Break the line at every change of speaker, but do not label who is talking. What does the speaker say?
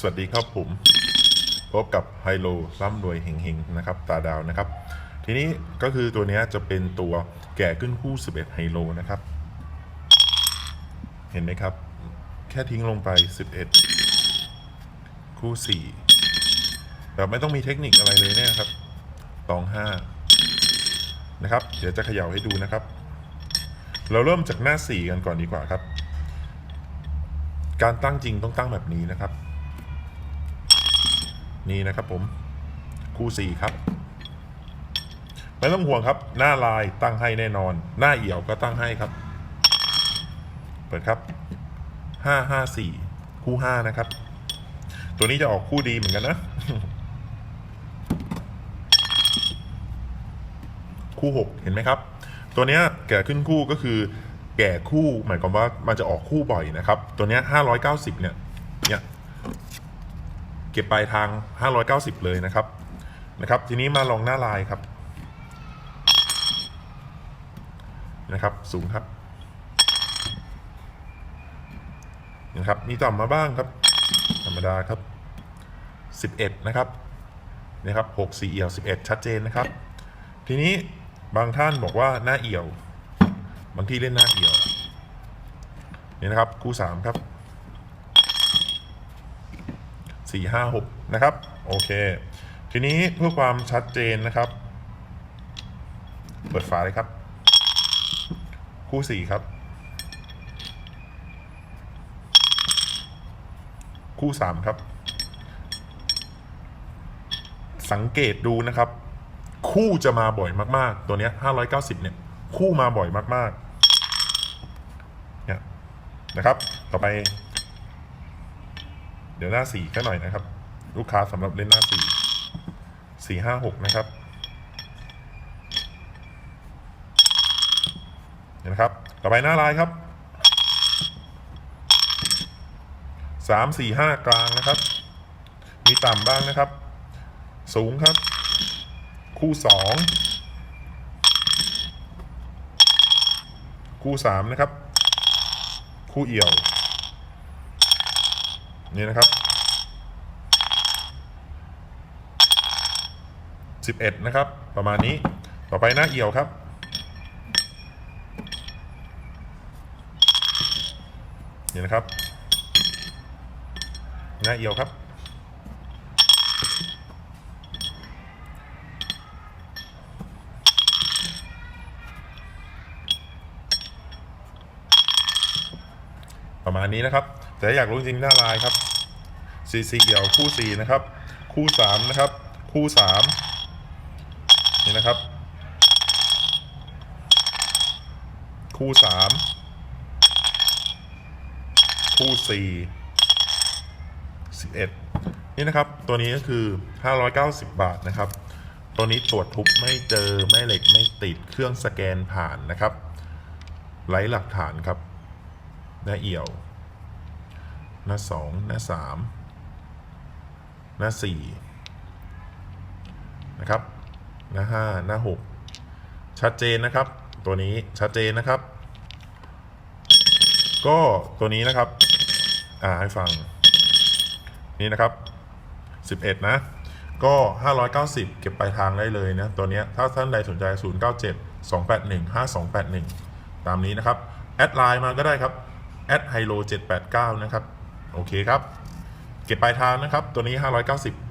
สวัสดีครับผมพบกับไฮโลร่ำรวยเฮงๆนะครับตาดาวนะครับ ทีนี้ก็คือตัวนี้จะเป็นตัวแก่ขึ้นคู่ 11 ไฮโลนะครับ เห็นไหมครับ แค่ทิ้งลงไป 11 คู่ 4 แบบไม่ต้องมีเทคนิคอะไรเลยเนี่ยครับตอง 5 นะครับ เดี๋ยวจะเขย่าให้ดูนะครับ เราเริ่มจากหน้า 4 กันก่อนดีกว่าครับ การตั้งจริงต้องตั้งแบบนี้นะครับ นี่นะครับผมคู่สี่ครับ ไม่ต้องห่วงครับ หน้าลายตั้งให้แน่นอน หน้าเอี่ยวก็ตั้งให้ครับ เปิดครับห้าห้าสี่คู่ห้านะครับ ตัวนี้จะออกคู่ดีเหมือนกันนะ คู่หกเห็นไหมครับ ตัวเนี้ยแก่ขึ้นคู่ก็คือแก่คู่หมายความว่ามันจะออกคู่บ่อยนะครับ ตัวเนี้ยห้าร้อยเก้าสิบเนี่ยเนี่ย เก็บปลายทาง 590 เลยนะครับนะครับ ทีนี้มาลองหน้าลายครับ นะครับ สูงครับนะครับ มีต่ำมาบ้างครับ ธรรมดาครับ 11 นะครับนะครับ6สี่เอี่ยว 11 ชัดเจนนะครับ ทีนี้บางท่านบอกว่าหน้าเอี่ยว บางที่เล่นหน้าเอี่ยวนี่นะครับ คู่3ครับ สี่ห้าหกนะครับ โอเค ทีนี้เพื่อความชัดเจนนะครับ เปิดฝาเลยครับ คู่สี่ครับ คู่สามครับ สังเกตดูนะครับ คู่จะมาบ่อยมาก ๆ ตัวเนี้ห้าร้อยเก้าสิบเนี่ย คู่มาบ่อยมาก ๆ เนี่ยนะครับ ต่อไป เดี๋ยวหน้าสี่ก็หน่อยนะครับ ลูกค้าสำหรับเล่นหน้าสี่สี่ห้าหกนะครับเห็นนะครับ ต่อไปหน้าลายครับสามสี่ห้ากลางนะครับ มีต่ำบ้างนะครับ สูงครับ คู่สองคู่สามนะครับ คู่เอี่ยว นี่นะครับ11นะครับ ประมาณนี้ต่อไปหน้าเอี่ยวครับนี่นะครับหน้าเอี่ยวครับประมาณนี้นะครับ แต่อยากรู้จริงหน้าลายครับสีสีเอี่ยวคู่สี่นะครับ คู่สามนะครับ คู่สามนี่นะครับ คู่สามคู่สี่สิบเอ็ดนี่นะครับ ตัวนี้ก็คือ 590 บาทนะครับ ตัวนี้ตรวจทุบไม่เจอไม่เหล็กไม่ติดเครื่องสแกนผ่านนะครับไร้หลักฐานครับหน้าเอี่ยว หน้าสองหน้าสามหน้าสี่นะครับ หน้าห้าหน้าหกชัดเจนนะครับ ตัวนี้ชัดเจนนะครับ ก็ตัวนี้นะครับ อ่าให้ฟัง นี่นะครับ 11 นะ ก็ 590 เก็บปลายทางได้เลยนะ ตัวนี้ถ้าท่านใดสนใจ 097 281 5281 ตามนี้นะครับ แอดไลน์มาก็ได้ครับแอดไฮโล789 นะครับ โอเคครับ เก็บปลายทางนะครับ ตัวนี้ 590